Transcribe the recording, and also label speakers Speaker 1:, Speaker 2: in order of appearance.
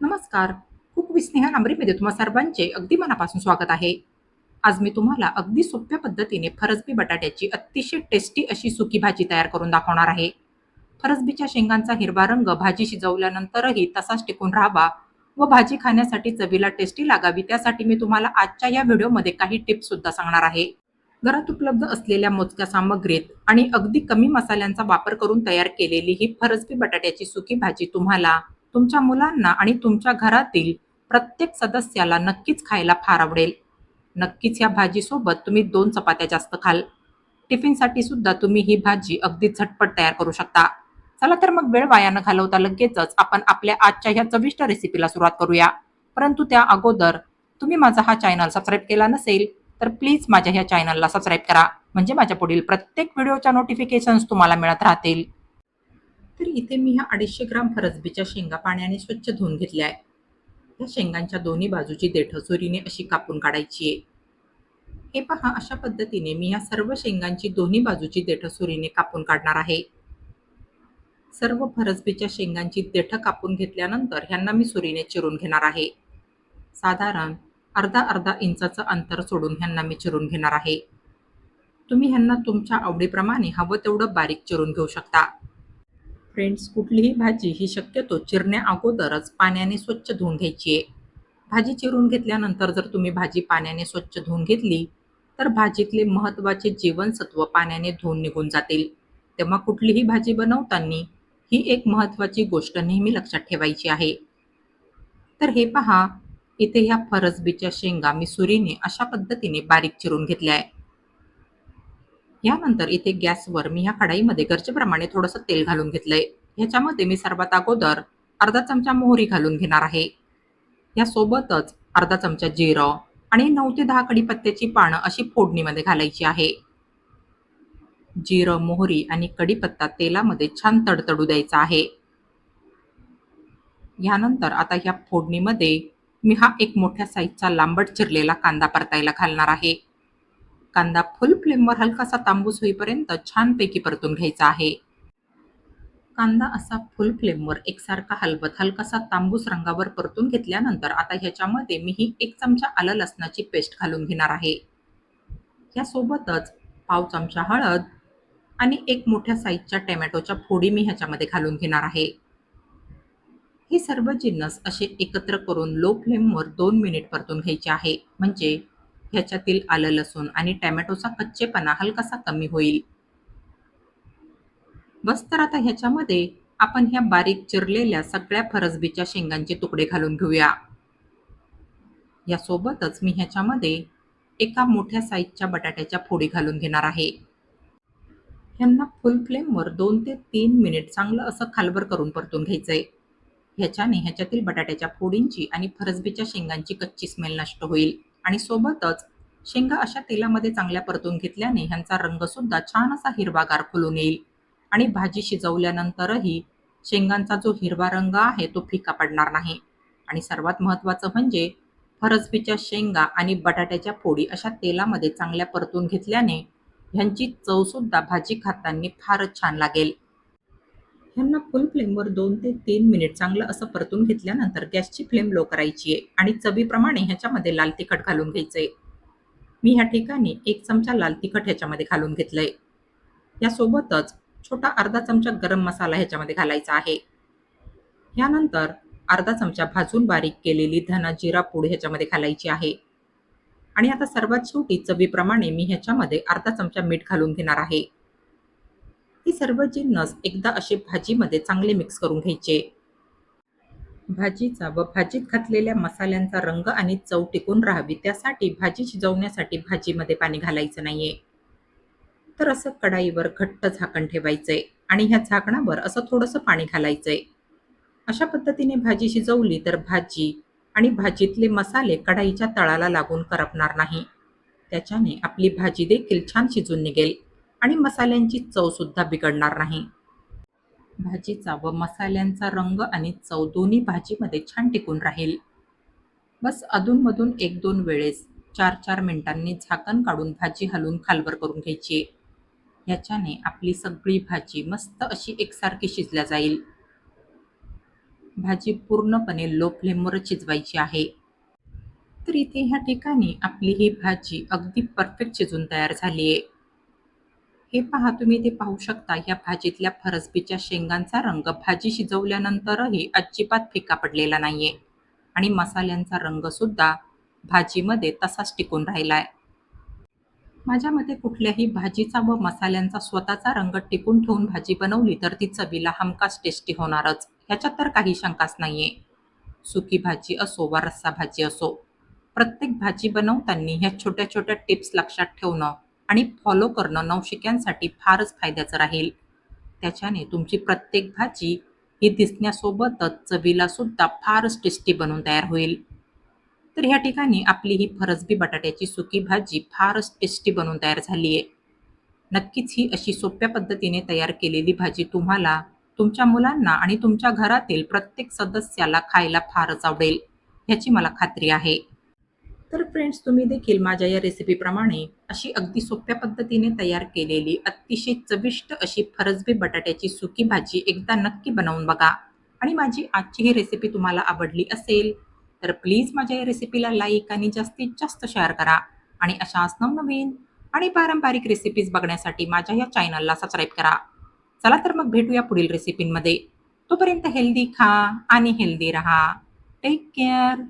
Speaker 1: नमस्कार. कुक विस्नेहा नांबरीमध्ये तुम्हा सर्वांचे अगदी मनापासून स्वागत आहे. आज मी तुम्हाला अगदी सोप्या पद्धतीने फरसबी बटाट्याची अतिशय टेस्टी अशी सुकी भाजी तयार करून दाखवणार आहे. फरसबीच्या शेंगांचा हिरवा रंग भाजी शिजवल्यानंतरही तसाच टिकून राहावा व भाजी खाण्यासाठी चवीला टेस्टी लागावी त्यासाठी मी तुम्हाला आजच्या या व्हिडिओमध्ये काही टिप्स सुद्धा सांगणार आहे. घरात उपलब्ध असलेल्या मोजक्या सामग्रीत आणि अगदी कमी मसाल्यांचा वापर करून तयार केलेली ही फरसबी बटाट्याची सुकी भाजी तुम्हाला तुमच्या मुलांना आणि तुमच्या घरातील प्रत्येक सदस्याला नक्कीच खायला फार आवडेल. नक्कीच या भाजीसोबत तुम्ही दोन चपात्या जास्त खाल. टिफिनसाठी सुद्धा तुम्ही ही भाजी अगदी झटपट तयार करू शकता. चला तर मग वेळ वाया न घालवता लगेचच आपण आपल्या आजच्या ह्या चविष्ट रेसिपीला सुरुवात करूया. परंतु त्या अगोदर तुम्ही माझा हा चॅनल सबस्क्राईब केला नसेल तर प्लीज माझ्या ह्या चॅनलला सबस्क्राईब करा. म्हणजे माझ्या पुढील प्रत्येक व्हिडिओच्या नोटिफिकेशन्स तुम्हाला मिळत राहतील. तर इथे मी ह्या अडीचशे ग्राम फरसबीच्या शेंगा पाण्याने स्वच्छ धुवून घेतल्या आहे या शेंगांच्या दोन्ही बाजूची देठं सुरीने अशी कापून काढायची आहे. हे पहा अशा पद्धतीने मी या सर्व शेंगांची दोन्ही बाजूची देठं सुरीने कापून काढणार आहे. सर्व फरसबीच्या शेंगांची देठं कापून घेतल्यानंतर ह्यांना मी सुरीने चिरून घेणार आहे. साधारण अर्धा अर्धा इंचाचं अंतर सोडून ह्यांना मी चिरून घेणार आहे. तुम्ही ह्यांना तुमच्या आवडीप्रमाणे हवं तेवढं बारीक चिरून घेऊ शकता. फ्रेंड्स कुठलीही भाजी ही शक्यतो चिरण्या अगोदरच पाण्याने स्वच्छ धुवून घ्यायची आहे. भाजी चिरून घेतल्यानंतर जर तुम्ही भाजी पाण्याने स्वच्छ धुवून घेतली तर भाजीतले महत्त्वाचे जीवनसत्व पाण्याने धुवून निघून जातील. तेव्हा कुठलीही भाजी बनवताना ही एक महत्त्वाची गोष्ट नेहमी लक्षात ठेवायची आहे. तर हे पहा इथे ह्या फरसबीच्या शेंगा मी सुरीने अशा पद्धतीने बारीक चिरून घेतल्या आहे. यानंतर इथे गॅसवर मी ह्या कढाईमध्ये गरजेप्रमाणे थोडंसं तेल घालून घेतलंय. ह्याच्यामध्ये मी सर्वात अगोदर अर्धा चमचा मोहरी घालून घेणार आहे. यासोबतच अर्धा चमचा जिरं आणि नऊ ते दहा कढीपत्त्याची पानं अशी फोडणीमध्ये घालायची आहे. जिरं मोहरी आणि कढीपत्ता तेलामध्ये छान तडतडू द्यायचा आहे. यानंतर आता ह्या फोडणीमध्ये मी हा एक मोठ्या साईजचा लांबट चिरलेला कांदा परतायला घालणार आहे. कांदा फुल फ्लेमवर हलकासा तांबूस होईपर्यंत छानपैकी परतून घ्यायचा आहे. कांदा असा फुल फ्लेमवर एकसारखा हलवत हलकासा तांबूस रंगावर परतून घेतल्यानंतर आता ह्याच्यामध्ये मी ही एक चमचा आलं लसणाची पेस्ट घालून घेणार आहे. यासोबतच पाव चमचा हळद आणि एक मोठ्या साईजच्या टॅमॅटोच्या फोडी मी ह्याच्यामध्ये घालून घेणार आहे. हे सर्व जिन्नस असे एकत्र करून लो फ्लेमवर दोन मिनिट परतून घ्यायचे आहे. म्हणजे ह्याच्यातील आलं लसूण आणि टॅमॅटोचा कच्चेपणा हलकासा कमी होईल. बस तर आता ह्याच्यामध्ये आपण ह्या बारीक चिरलेल्या सगळ्या फरसबीच्या शेंगांचे तुकडे घालून घेऊया. यासोबतच मी ह्याच्यामध्ये एका मोठ्या साईजच्या बटाट्याच्या फोडी घालून घेणार आहे. ह्यांना फुल फ्लेमवर दोन ते तीन मिनिट चांगलं असं खालवर करून परतून घ्यायचंय. ह्याच्याने ह्याच्यातील बटाट्याच्या फोडींची आणि फरसबीच्या शेंगांची कच्ची स्मेल नष्ट होईल. आणि सोबतच शेंगा अशा तेलामध्ये चांगल्या परतून घेतल्याने ह्यांचा रंगसुद्धा छान असा हिरवागार फुलून येईल. आणि भाजी शिजवल्यानंतरही शेंगांचा जो हिरवा रंग आहे तो फिका पडणार नाही. आणि सर्वात महत्त्वाचं म्हणजे फरसबीच्या शेंगा आणि बटाट्याच्या फोडी अशा तेलामध्ये चांगल्या परतून घेतल्याने ह्यांची चवसुद्धा भाजी खाताना फारच छान लागेल. ह्यांना फुल फ्लेमवर दोन ते तीन मिनिट चांगलं असं परतून घेतल्यानंतर गॅसची फ्लेम लो करायची आहे आणि चवीप्रमाणे ह्याच्यामध्ये लाल तिखट घालून घ्यायचंय. मी ह्या ठिकाणी एक चमचा लाल तिखट ह्याच्यामध्ये घालून घेतलंय. यासोबतच छोटा अर्धा चमचा गरम मसाला ह्याच्यामध्ये घालायचा आहे. यानंतर अर्धा चमचा भाजून बारीक केलेली धना जिरा पूड ह्याच्यामध्ये घालायची आहे. आणि आता सर्वात शेवटी चवीप्रमाणे मी ह्याच्यामध्ये अर्धा चमचा मीठ घालून घेणार आहे. हे सर्व जिन्नस एकदा असे भाजीमध्ये चांगले मिक्स करून घ्यायचे. भाजीचा व भाजीत घातलेल्या मसाल्यांचा रंग आणि चव टिकून राहावी त्यासाठी भाजी शिजवण्यासाठी भाजीमध्ये पाणी घालायचं नाहीये. तर असं कढाईवर घट्ट झाकण ठेवायचंय आणि ह्या झाकणावर असं थोडंसं पाणी घालायचंय अशा पद्धतीने भाजी शिजवली तर भाजी आणि भाजीतले मसाले कढाईच्या तळाला लागून करपणार नाही. त्याच्याने आपली भाजी देखील छान शिजून निघेल. आणि मसाल्यांची चवसुद्धा बिघडणार नाही. भाजीचा व मसाल्यांचा रंग आणि चव दोन्ही भाजीमध्ये छान टिकून राहील. बस अधूनमधून एक दोन वेळेस चार चार मिनिटांनी झाकण काढून भाजी हलवून खालवर करून घ्यायची. याच्याने आपली सगळी भाजी मस्त अशी एकसारखी शिजल्या जाईल. भाजी पूर्णपणे लो फ्लेमवरच शिजवायची आहे. तर इथे ह्या ठिकाणी आपली ही भाजी अगदी परफेक्ट शिजून तयार झाली आहे हे पहा तुम्ही ते पाहू शकता. या भाजीतल्या फरसबीच्या शेंगांचा रंग भाजी शिजवल्यानंतरही अजिबात फिका पडलेला नाहीये. आणि मसाल्यांचा रंगसुद्धा भाजीमध्ये तसाच टिकून राहिला आहे माझ्या मते कुठल्याही भाजीचा व मसाल्यांचा स्वतःचा रंग टिकून ठेवून भाजी बनवली तर ती चवीला हमखास टेस्टी होणारच. ह्याच्यात तर काही शंकाच नाही आहे सुकी भाजी असो वा रस्सा भाजी असो प्रत्येक भाजी बनवताना ह्या छोट्या छोट्या टिप्स लक्षात ठेवणं आणि फॉलो करणं नवशिक्यांसाठी फारच फायद्याचं राहील. त्याच्याने तुमची प्रत्येक भाजी ही दिसण्यासोबतच चवीला सुद्धा फारच टेस्टी बनून तयार होईल. तर ह्या ठिकाणी आपली ही फरसबी बटाट्याची सुकी भाजी फारच टेस्टी बनून तयार झाली आहे नक्कीच ही अशी सोप्या पद्धतीने तयार केलेली भाजी तुम्हाला तुमच्या मुलांना आणि तुमच्या घरातील प्रत्येक सदस्याला खायला फारच आवडेल ह्याची मला खात्री आहे. तर फ्रेंड्स तुम्ही देखील माझ्या या रेसिपीप्रमाणे अशी अगदी सोप्या पद्धतीने तयार केलेली अतिशय चविष्ट अशी फरसबी बटाट्याची सुकी भाजी एकदा नक्की बनवून बघा. आणि माझी आजची ही रेसिपी तुम्हाला आवडली असेल तर प्लीज माझ्या या रेसिपीला लाईक आणि जास्तीत जास्त शेअर करा. आणि अशाच नवनवीन आणि पारंपरिक रेसिपीज बघण्यासाठी माझ्या या चॅनलला सबस्क्राईब करा. चला तर मग भेटूया पुढील रेसिपींमध्ये तोपर्यंत हेल्दी खा आणि हेल्दी रहा. Take care